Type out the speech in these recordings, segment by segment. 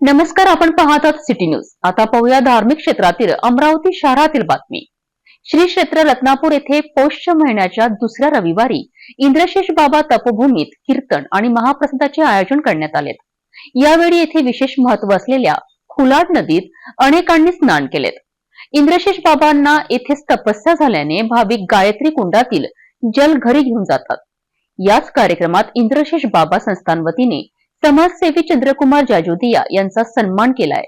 नमस्कार आपण पाहत आहात सिटी न्यूज आता पाहूया धार्मिक क्षेत्रातील अमरावती शहरातील बातमी. श्री क्षेत्र रत्नापूर येथे पौष महिन्याच्या दुसऱ्या रविवारी इंद्रशेष बाबा तपभूमीत कीर्तन आणि महाप्रसादाचे आयोजन करण्यात आले. यावेळी येथे विशेष महत्त्व असलेल्या खुलाड नदीत अनेकांनी स्नान केलेत इंद्रशेष बाबांना येथेच तपस्या झाल्याने भाविक गायत्री कुंडातील जल घरी घेऊन जातात. याच कार्यक्रमात इंद्रशेष बाबा संस्थान वतीने समाजसेवी चंद्रकुमार जाजोदिया यांचा सन्मान केलाय.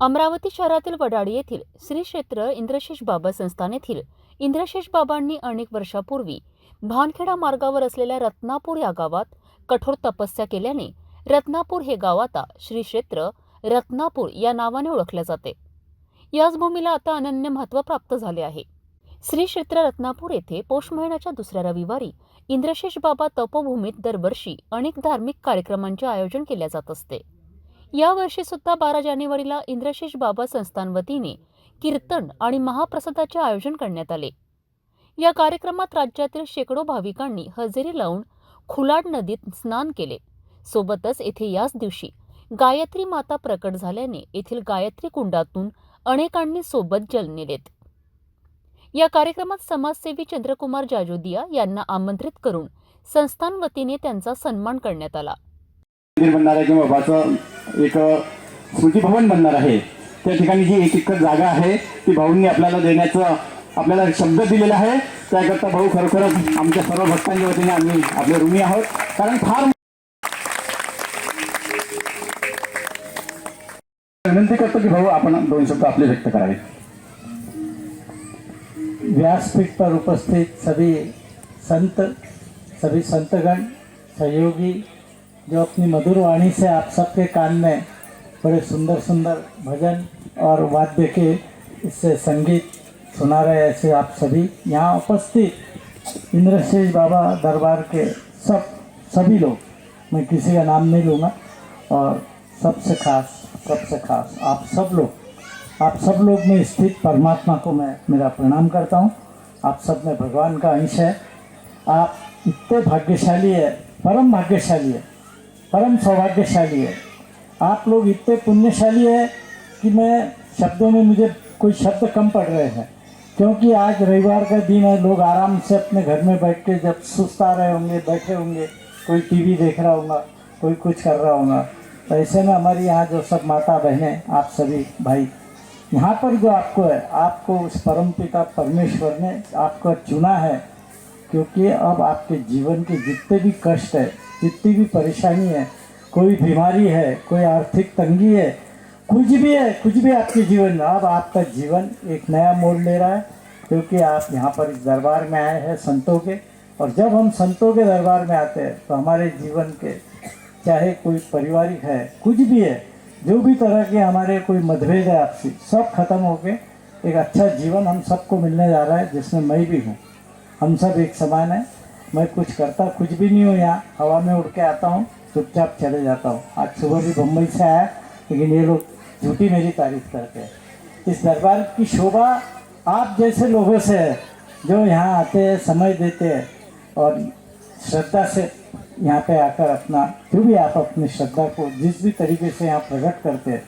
अमरावती शहरातील वडाळी येथील श्री क्षेत्र इंद्रशेष बाबा संस्थान येथील इंद्रशेष बाबांनी अनेक वर्षापूर्वी भानखेडा मार्गावर असलेल्या रत्नापूर या गावात कठोर तपस्या केल्याने रत्नापूर हे गाव आता श्री क्षेत्र रत्नापूर या नावाने ओळखले जाते. याच भूमीला आता अनन्य महत्त्व प्राप्त झाले आहे. श्री क्षेत्र रत्नापूर येथे पौष महिन्याच्या दुसऱ्या रविवारी इंद्रशेष बाबा तपोभूमीत दरवर्षी अनेक धार्मिक कार्यक्रमांचे आयोजन केले जात असते. यावर्षी सुद्धा बारा जानेवारीला इंद्रशेष बाबा संस्थान वतीने कीर्तन आणि महाप्रसादाचे आयोजन करण्यात आले. या कार्यक्रमात राज्यातील शेकडो भाविकांनी हजेरी लावून खुलाड नदीत स्नान केले. सोबतच येथे याच दिवशी गायत्री माता प्रकट झाल्याने येथील गायत्री कुंडातून अनेकांनी सोबत जल नेलेत. या कार्यक्रमात समाजसेवी चंद्रकुमार जाजोदिया यांना आमंत्रित करून संस्थान वतीने त्यांचा सन्मान करण्यात आला. मंदिर बनणार आहे किंवा बाबाचं एक स्मृती बनणार आहे. त्या ठिकाणी जी एक एक जागा आहे ती भाऊंनी आपल्याला देण्याचं आपल्याला शब्द दिलेला आहे. त्याकरता भाऊ खरोखरच आमच्या सर्व भक्तांच्या वतीने आम्ही आपले ऋणी आहोत. कारण फार विनंती करतो की भाऊ आपण दोन शब्द आपले व्यक्त करावे. व्यासपीठ पर उपस्थित सभी संत, सभी संतगण, सहयोगी, जो अपनी मधुर वाणी से आप सबके कान में बड़े सुंदर सुंदर भजन और वाद्य के इससे संगीत सुना रहे ऐसे आप सभी यहाँ उपस्थित इंद्रशेष बाबा दरबार के सब, सभी लोग। मैं किसी का नाम नहीं लूँगा और सबसे खास सबसे खास आप सब लोग। आप सब लोग में स्थित परमात्मा को मैं मेरा प्रणाम करता हूँ। आप सब में भगवान का अंश है। आप इतने भाग्यशाली है, परम भाग्यशाली है, परम सौभाग्यशाली है। आप लोग इतने पुण्यशाली है कि मैं शब्दों में मुझे कोई शब्द कम पड़ रहे हैं। क्योंकि आज रविवार का दिन है, लोग आराम से अपने घर में बैठ के जब सुस्त आ रहे होंगे, बैठे होंगे, कोई टीवी देख रहा होगा, कोई कुछ कर रहा होगा तो ऐसे में हमारी यहाँ जो सब माता बहनें आप सभी भाई यहाँ पर जो आपको है, आपको उस परम पिता परमेश्वर ने आपको चुना है, क्योंकि अब आपके जीवन के जितने भी कष्ट है, जितनी भी परेशानी है, कोई बीमारी है, कोई आर्थिक तंगी है, कुछ भी है, कुछ भी आपके जीवन में अब आपका जीवन एक नया मोड़ ले रहा है, क्योंकि आप यहाँ पर इस दरबार में आए हैं संतों के। और जब हम संतों के दरबार में आते हैं तो हमारे जीवन के चाहे कोई पारिवारिक है, कुछ भी है जो भी तरह के हमारे कोई मतभेद है आपसी, सब खत्म होके एक अच्छा जीवन हम सबको मिलने जा रहा है, जिसमें मैं भी हूँ। हम सब एक समान है। मैं कुछ करता, कुछ भी नहीं हूँ यहाँ। हवा में उड़ के आता हूँ, चुपचाप चले जाता हूँ। आज सुबह भी बम्बई से आया, लेकिन ये लोग झूठी मेरी तारीफ़ करते हैं। इस दरबार की शोभा आप जैसे लोगों से है, जो यहाँ आते हैं, समय देते हैं, और श्रद्धा से यहाँ पे आकर अपना जो भी आप अपनी श्रद्धा को जिस भी तरीके से यहाँ प्रकट करते हैं,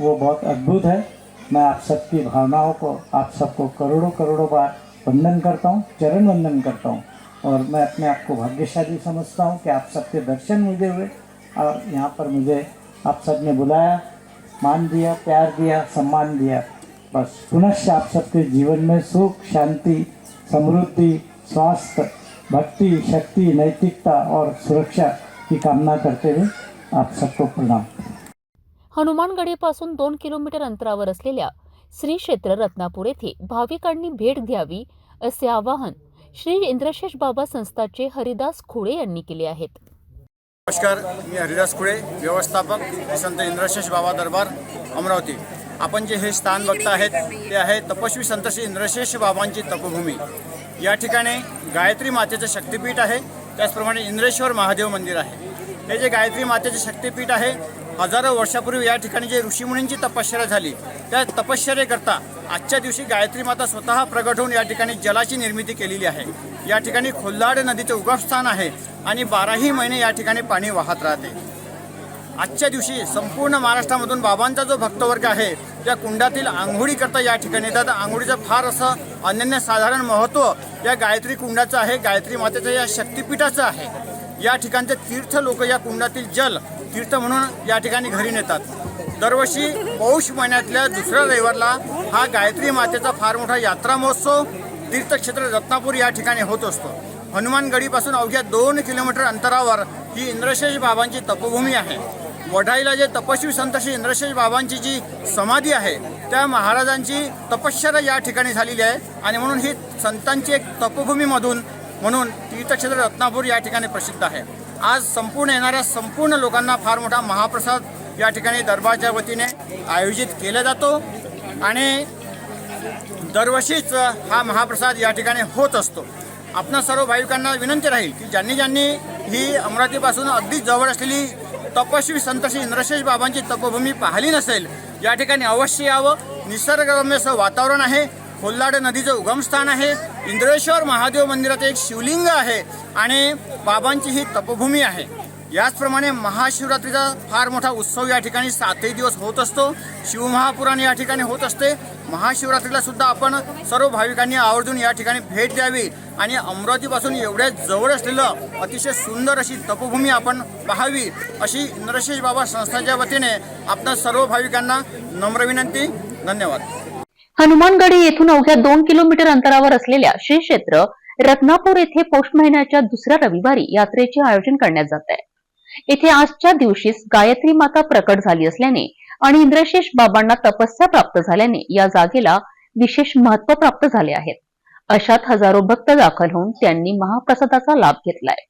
वो बहुत अद्भुत है। मैं आप सबकी भावनाओं को, आप सबको करोड़ों करोड़ों बार वंदन करता हूँ, चरण वंदन करता हूँ। और मैं अपने आप को भाग्यशाली समझता हूँ कि आप सबके दर्शन मुझे हुए, और यहाँ पर मुझे आप सबने बुलाया, मान दिया, प्यार दिया, सम्मान दिया। बस पुनश्च आप सबके जीवन में सुख, शांति, समृद्धि, स्वास्थ्य भक्ति शक्ति नैतिकता और सुरक्षा की कामना करते हुए आप सबको प्रणाम। हनुमानगडीपासून दोन किलोमीटर अंतरावर असलेल्या श्री क्षेत्र रत्नापूर येथे भाविकांनी भेट द्यावी असे आवाहन श्री इंद्रशेष बाबा संस्थाचे हरिदास खुळे यांनी केले आहेत. नमस्कार मी हरिदास खुळे व्यवस्थापक संत इंद्रशेष बाबा दरबार अमरावती. आपण जे हे स्थान बघता आहेत ते आहे तपस्वी संत श्री इंद्रशेष बाबांची तपभूमी. या ठिकाणी गायत्री मातेचं शक्तिपीठ आहे त्याचप्रमाणे इंद्रेश्वर महादेव मंदिर आहे. हे जे गायत्री मातेचे शक्तिपीठ आहे हजारो वर्षापूर्वी या ठिकाणी जे ऋषीमुनींची तपश्चर्या झाली त्या तपश्चर्येकरता आजच्या दिवशी गायत्री माता स्वतः प्रगट होऊन या ठिकाणी जलाची निर्मिती केलेली आहे. या ठिकाणी खोल्लाड नदीचं उगमस्थान आहे आणि बाराही महिने या ठिकाणी पाणी वाहत राहते. आजच्या दिवशी संपूर्ण महाराष्ट्रामधून बाबांचा जो भक्तवर्ग आहे त्या कुंडातील आंघोळीकरता या ठिकाणी येतात. आंघोळीचं फार असं अनन्यसाधारण महत्त्व या गायत्री कुंडाचं आहे. गायत्री मातेचं या शक्तिपीठाचं आहे. या ठिकाणचे तीर्थ लोक या कुंडातील जल तीर्थ म्हणून या ठिकाणी घरी नेतात. दरवर्षी पौष महिन्यातल्या दुसऱ्या रविवारला हा गायत्री मातेचा फार मोठा यात्रा महोत्सव तीर्थक्षेत्र रत्नापूर या ठिकाणी होत असतो. हनुमानगडीपासून अवघ्या दोन किलोमीटर अंतरावर ही इंद्रशेष बाबांची तपोभूमी आहे. वढाईला जे तपस्वी संत श्री इंद्रशेष बाबांची जी समाधी आहे त्या महाराजांची तपश्चर्या या ठिकाणी झालेली आहे. आणि म्हणून ही संतांची एक तपोभूमीमधून म्हणून तीर्थक्षेत्र रत्नापूर या ठिकाणी प्रसिद्ध आहे. आज संपूर्ण येणाऱ्या संपूर्ण लोकांना फार मोठा महाप्रसाद या ठिकाणी दरबारच्या वतीने आयोजित केला जातो. आणि दरवर्षीच हा महाप्रसाद या ठिकाणी होत असतो. आपणा सर्व भाविकांना विनंती राहील की ज्यांनी ज्यांनी ही अमरावतीपासून अगदी जवळ असलेली तपस्वी संत श्री इंद्रशेष बाबांची तपोभूमी पाहिली नसेल या ठिकाणी अवश्य यावं. निसर्गरम्य असं वातावरण आहे. कोल्हाड नदीचं उगमस्थान आहे. इंद्रेश्वर महादेव मंदिरात एक शिवलिंग आहे आणि बाबांची ही तपभूमी आहे. याचप्रमाणे महाशिवरात्रीचा फार मोठा उत्सव या ठिकाणी सातही दिवस होत असतो. शिवमहापुराण या ठिकाणी होत असते. महाशिवरात्रीला सुद्धा आपण सर्व भाविकांनी आवर्जून या ठिकाणी भेट द्यावी आणि अमरावतीपासून एवढ्या जवळ असलेलं अतिशय सुंदर अशी तपोभूमी आपण पाहावी अशी इंद्रशेष बाबा संस्थाच्या वतीने आपल्या सर्व भाविकांना नम्र विनंती. धन्यवाद. हनुमानगडी येथून अवघ्या दोन किलोमीटर अंतरावर असलेल्या श्री क्षेत्र रत्नापूर येथे पौष महिन्याच्या दुसऱ्या रविवारी यात्रेचे आयोजन करण्यात जात आहे. येथे आजच्या दिवशीच गायत्री माता प्रकट झाली असल्याने आणि इंद्रशेष बाबांना तपस्या प्राप्त झाल्याने या जागेला विशेष महत्त्व प्राप्त झाले आहेत. अशात हजारो भक्त दाखल होऊन त्यांनी महाप्रसादाचा लाभ घेतलाय.